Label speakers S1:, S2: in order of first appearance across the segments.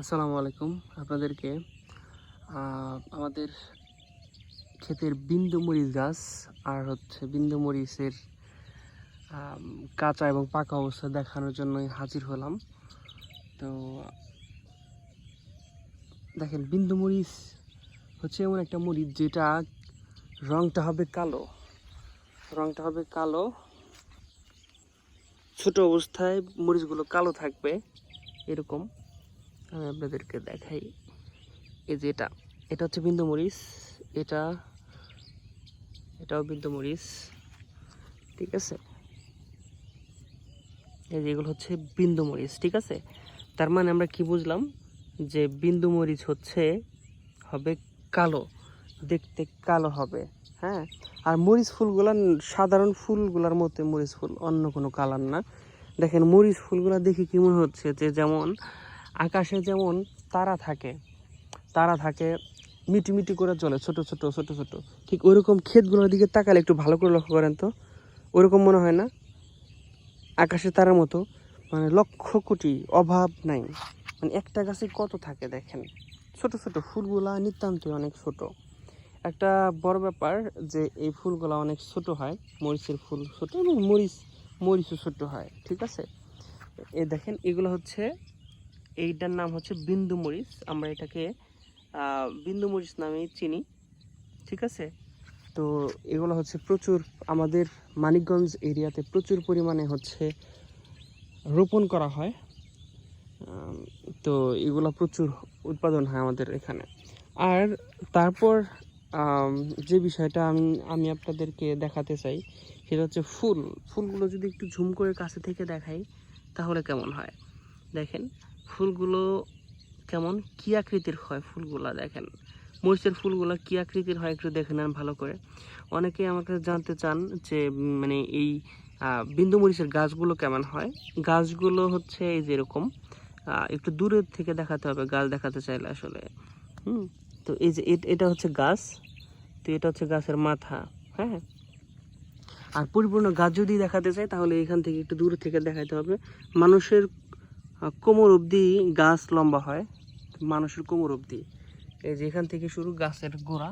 S1: আসসালামু আলাইকুম আপনাদেরকে। আমাদের ক্ষেতের বিন্দু মরিচ গাছ আর হচ্ছে বিন্দু মরিচের কাঁচা এবং পাকা অবস্থা দেখানোর জন্যই হাজির হলাম। তো দেখেন, বিন্দু মরিচ হচ্ছে এমন একটা মরিচ যেটা রংটা হবে কালো। রংটা হবে কালো। ছোট অবস্থায় মরিচগুলো কালো থাকবে, এরকম। আমি আপনাদেরকে দেখাই। এই যে এটা এটা হচ্ছে বিন্দু মরিচ। এটা, এটাও বিন্দু মরিচ। ঠিক আছে? এই যে এগুলো হচ্ছে বিন্দু মরিচ, ঠিক আছে? তার মানে আমরা কি বুঝলাম? যে বিন্দু মরিচ হচ্ছে, হবে কালো, দেখতে কালো হবে হ্যাঁ? আর মরিচ ফুলগুলা সাধারণ ফুলগুলার মতো মরিচ ফুল অন্য কোনো কালার না। দেখেন মরিচ ফুলগুলা দেখে কি মনে হচ্ছে যে যেমন আকাশে যেমন তারা থাকে তারা থাকে মিটি মিটি করে চলে, ছোট ছোট ছোট ছোট। ঠিক ওইরকম ক্ষেতগুলোর দিকে তাকালে একটু ভালো করে লক্ষ্য করেন তো। ওরকম মনে হয় না? আকাশে তারার মতো মানে লক্ষ কোটি অভাব নাই। মানে একটা গাছে কত থাকে দেখেন? ছোট ছোট ফুলগুলা নিতান্তই অনেক ছোট। একটা বড় ব্যাপার যে এই ফুলগুলা অনেক ছোট হয়, মরিচের ফুল ছোট এবং মরিচ, মরিচও ছোট হয়, ঠিক আছে? এ দেখেন, এগুলো হচ্ছে এইটার নাম হচ্ছে বিন্দু মরিচ। আমরা এটাকে বিন্দু মরিচ নামেই চিনি। ঠিক আছে? তো এগুলো হচ্ছে প্রচুর, আমাদের মানিকগঞ্জ এরিয়াতে প্রচুর পরিমাণে হচ্ছে রোপণ করা হয়। তো এগুলো প্রচুর উৎপাদন হয় আমাদের এখানে। আর তারপর যে বিষয়টা আমি আমি আপনাদেরকে দেখাতে চাই, সেটা হচ্ছে ফুল। ফুলগুলো যদি একটু ঝুম করে কাছে থেকে দেখাই, তাহলে কেমন হয়? দেখেন ফুলগুলো কেমন? কি আকৃতির হয় ফুলগুলা দেখেন? মরিচের ফুলগুলো কি আকৃতির হয় একটু দেখে নেন ভালো করে। অনেকে আমাকে জানতে চান যে মানে এই বিন্দু মরিচের গাছগুলো কেমন হয়? গাছগুলো হচ্ছে এই যে এরকম একটু দূরের থেকে দেখাতে হবে, গাছ দেখাতে চাইলে আসলে। হুম? তো এই যে এট- হচ্ছে গাছ, তো এটা হচ্ছে গাছের মাথা হ্যাঁ? আর পরিপূর্ণ গাছ যদি দেখাতে চাই তাহলে এখান থেকে একটু দূর থেকে দেখাতে হবে। মানুষের কোমর অবধি গাছ লম্বা হয়, মানুষের কোমর অবধি। এই যে এখান থেকে শুরু গাছের গোড়া।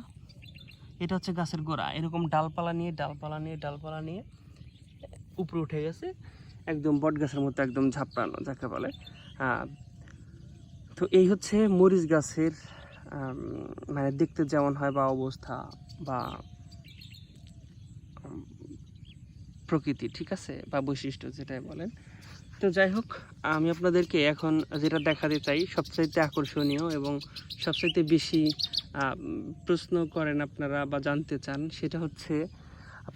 S1: এটা হচ্ছে গাছের গোড়া। এরকম ডালপালা নিয়ে ডালপালা নিয়ে ডালপালা নিয়ে উপরে উঠে গেছে। একদম বট গাছের মতো একদম ঝাপড়ানো, যাকে বলে। তো এই হচ্ছে মরিচ গাছের মানে দেখতে যেমন হয় বা অবস্থা বা প্রকৃতি, ঠিক আছে? বা বৈশিষ্ট্য যেটাই বলেন। তো যাই হোক, আমি আপনাদেরকে এখন যেটা দেখাতে চাই সবচাইতে আকর্ষণীয় এবং সবচাইতে বেশি প্রশ্ন করেন আপনারা বা জানতে চান সেটা হচ্ছে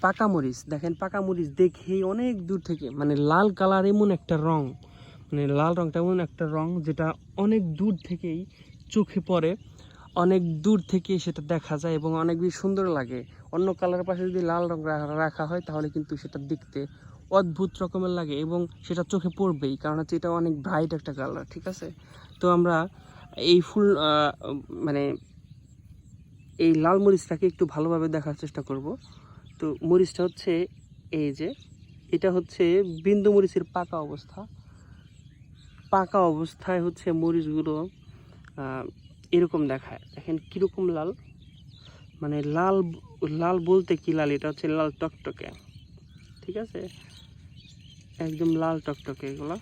S1: পাকা মরিচ। দেখেন পাকা মরিচ দেখেই অনেক দূর থেকে মানে লাল কালার এমন একটা রং মানে লাল রংটা এমন একটা রং যেটা অনেক দূর থেকেই চোখে পড়ে, অনেক দূর থেকে সেটা দেখা যায় এবং অনেক বেশি সুন্দর লাগে। অন্য কালারের পাশে যদি লাল রং, রাখা হয় তাহলে কিন্তু সেটা দেখতে অদ্ভুত রকমের লাগে এবং সেটা চোখে পড়বেই, কারণ হচ্ছে এটা অনেক ব্রাইট একটা কালার ঠিক আছে? তো আমরা এই ফুল মানে এই লাল মরিচটাকে একটু ভালোভাবে দেখার চেষ্টা করব। তো মরিচটা হচ্ছে এই যে, এটা হচ্ছে বিন্দু মরিচের পাকা অবস্থা। পাকা অবস্থায় হচ্ছে মরিচগুলো এরকম দেখায়। দেখেন কীরকম লাল মানে লাল লাল বলতে কি লাল? এটা হচ্ছে লাল টকটকে। ঠিক আছে? একদম লাল টকটকে এগুলো।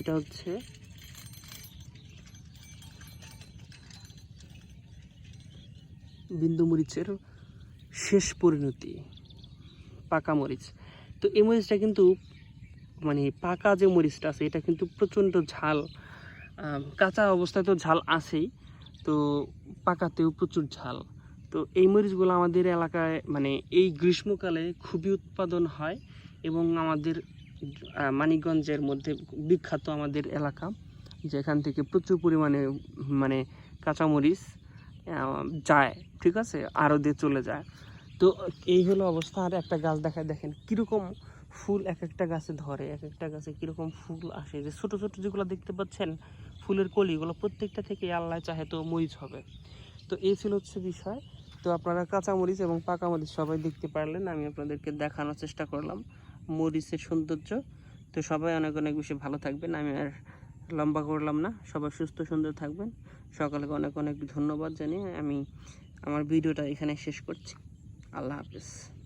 S1: এটা হচ্ছে বিন্দু মরিচের শেষ পরিণতি, পাকা মরিচ। তো এই মরিচটা কিন্তু মানে পাকা যে মরিচটা আছে, এটা কিন্তু প্রচণ্ড ঝাল কাঁচা অবস্থায় তো ঝাল আছেই, তো পাকাতেও প্রচুর ঝাল। তো এই মরিচগুলো আমাদের এলাকায় মানে এই গ্রীষ্মকালে খুবই উৎপাদন হয়। এবং আমাদের মানিকগঞ্জের মধ্যে বিখ্যাত আমাদের এলাকা, যেখান থেকে প্রচুর পরিমাণে মানে কাঁচামরিচ যায়, ঠিক আছে? আরও দিয়ে চলে যায়। তো এই হলো অবস্থা। আর একটা গাছ দেখায় দেখেন কীরকম ফুল এক একটা গাছে ধরে এক একটা গাছে কীরকম ফুল আসে। যে ছোটো ছোটো যেগুলো দেখতে পাচ্ছেন, ফুলের কলিগুলো প্রত্যেকটা থেকে আল্লাহ চাহে তো মরিচ হবে। তো এই ছিল হচ্ছে বিষয়। তো আপনারা কাঁচামরিচ এবং পাকা মরিচ সবাই দেখতে পারলেন, আমি আপনাদেরকে দেখানোর চেষ্টা করলাম। মরিচের সৌন্দর্য। তো সবাই অনেক অনেক বেশি ভালো থাকবেন। আমি আর লম্বা করলাম না। সবাই সুস্থ সুন্দর থাকবেন। সকালকে অনেক অনেক ধন্যবাদ জানিয়ে আমি আমার ভিডিওটা এখানে শেষ করছি। আল্লাহ হাফিজ।